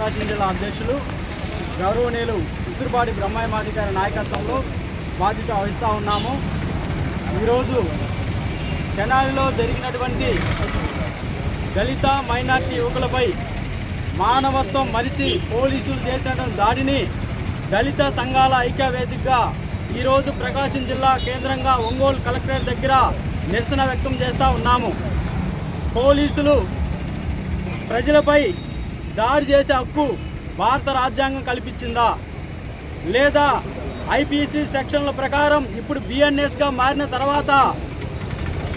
ప్రకాశం జిల్లా అధ్యక్షులు గౌరవనీయులు ఉసురుపాటి బ్రహ్మయ్యమాది గారి నాయకత్వంలో బాధ్యత వహిస్తూ ఉన్నాము. ఈరోజు తెనాలిలో జరిగినటువంటి దళిత మైనార్టీ యువకులపై మానవత్వం మరిచి పోలీసులు చేసినటువంటి దాడిని దళిత సంఘాల ఐక్య వేదికగా ఈరోజు ప్రకాశం జిల్లా కేంద్రంగా ఒంగోలు కలెక్టరేట్ దగ్గర నిరసన వ్యక్తం చేస్తూ ఉన్నాము. పోలీసులు ప్రజలపై దాడి చేసే హక్కు భారత రాజ్యాంగం కల్పించిందా? లేదా ఐపీసీ సెక్షన్ల ప్రకారం ఇప్పుడు బిఎన్ఎస్గా మారిన తర్వాత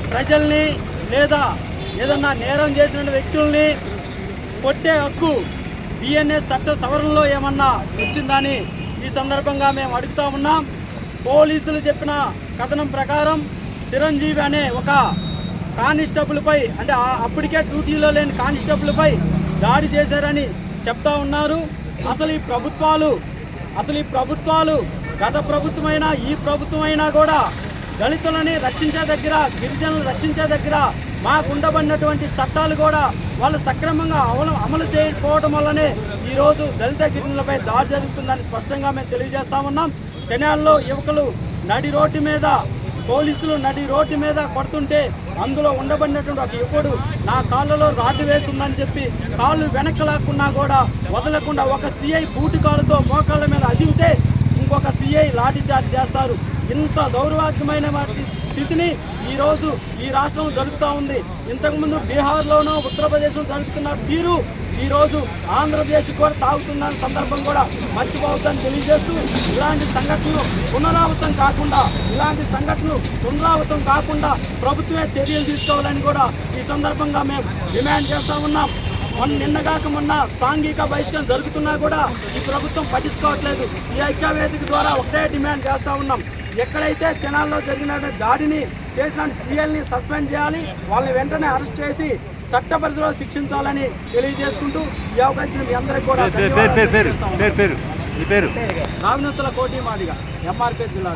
ప్రజల్ని లేదా ఏదన్నా నేరం చేసిన వ్యక్తుల్ని కొట్టే హక్కు బిఎన్ఎస్ చట్ట సవరణలో ఏమన్నా వచ్చిందని ఈ సందర్భంగా మేము అడుగుతా ఉన్నాం. పోలీసులు చెప్పిన కథనం ప్రకారం చిరంజీవి అనే ఒక కానిస్టేబుల్పై అంటే ఆ- అప్పటికే డ్యూటీలో లేని కానిస్టేబుల్పై దాడి చేశారని చెప్తా ఉన్నారు. అసలు ఈ ప్రభుత్వాలు అసలు ఈ ప్రభుత్వాలు గత ప్రభుత్వమైనా ఈ ప్రభుత్వమైనా కూడా దళితులని రక్షించే దగ్గర గిరిజనులను రక్షించే దగ్గర మాకుండబడినటువంటి చట్టాలు కూడా వాళ్ళు సక్రమంగా అమలు అమలు చేయకపోవడం వల్లనే ఈరోజు దళిత గిరిజనులపై దాడి జరుగుతుందని స్పష్టంగా మేము తెలియజేస్తా ఉన్నాం. కెనాల్లో యువకులు నడి రోడ్డు మీద పోలీసులు నడి రోడ్డు మీద కొడుతుంటే అందులో ఉండబడినటువంటి ఒక యువకుడు నా కాళ్ళలో రాడ్డు వేస్తుందని చెప్పి కాళ్ళు వెనక్కి లాక్కున్నా కూడా వదలకుండా ఒక సిఐ బూటి కాళ్ళతో మోకాళ్ళ మీద అదిగితే ఇంకొక సిఐ లాఠీ చార్జ్ చేస్తారు. ఇంత దౌర్భాగ్యమైన స్థితిని ఈరోజు ఈ రాష్ట్రం జరుగుతూ ఉంది. ఇంతకుముందు బీహార్లోనూ ఉత్తరప్రదేశ్లో జరుగుతున్న తీరు ఈరోజు ఆంధ్రప్రదేశ్ కూడా తాగుతున్న సందర్భం కూడా మర్చిపోవద్దని తెలియజేస్తూ ఇలాంటి సంఘటనలు పునరావృతం కాకుండా ఇలాంటి సంఘటనలు పునరావృతం కాకుండా ప్రభుత్వమే చర్యలు తీసుకోవాలని కూడా ఈ సందర్భంగా మేము డిమాండ్ చేస్తూ ఉన్నాం. మొన్న నిన్నగాక మొన్న సాంఘిక బహిష్కరణ జరుగుతున్నా కూడా ఈ ప్రభుత్వం పట్టించుకోవట్లేదు. ఈ ఐక్యవేదిక ద్వారా ఒకటే డిమాండ్ చేస్తూ ఉన్నాం. ఎక్కడైతే తెనాల్లో జరిగిన దాడిని చేసిన సీఎల్ని సస్పెండ్ చేయాలి వాళ్ళని వెంటనే అరెస్ట్ చేసి చట్ట పరిధిలో శిక్షించాలని తెలియజేసుకుంటూ ఈ అవకాశం మీ అందరికీ కూడా పేరు పేరు పేరు పేరు పేరు పేరు మీ పేరు. రావినూతల కోటి మాదిగా ఎంఆర్పీ జిల్లా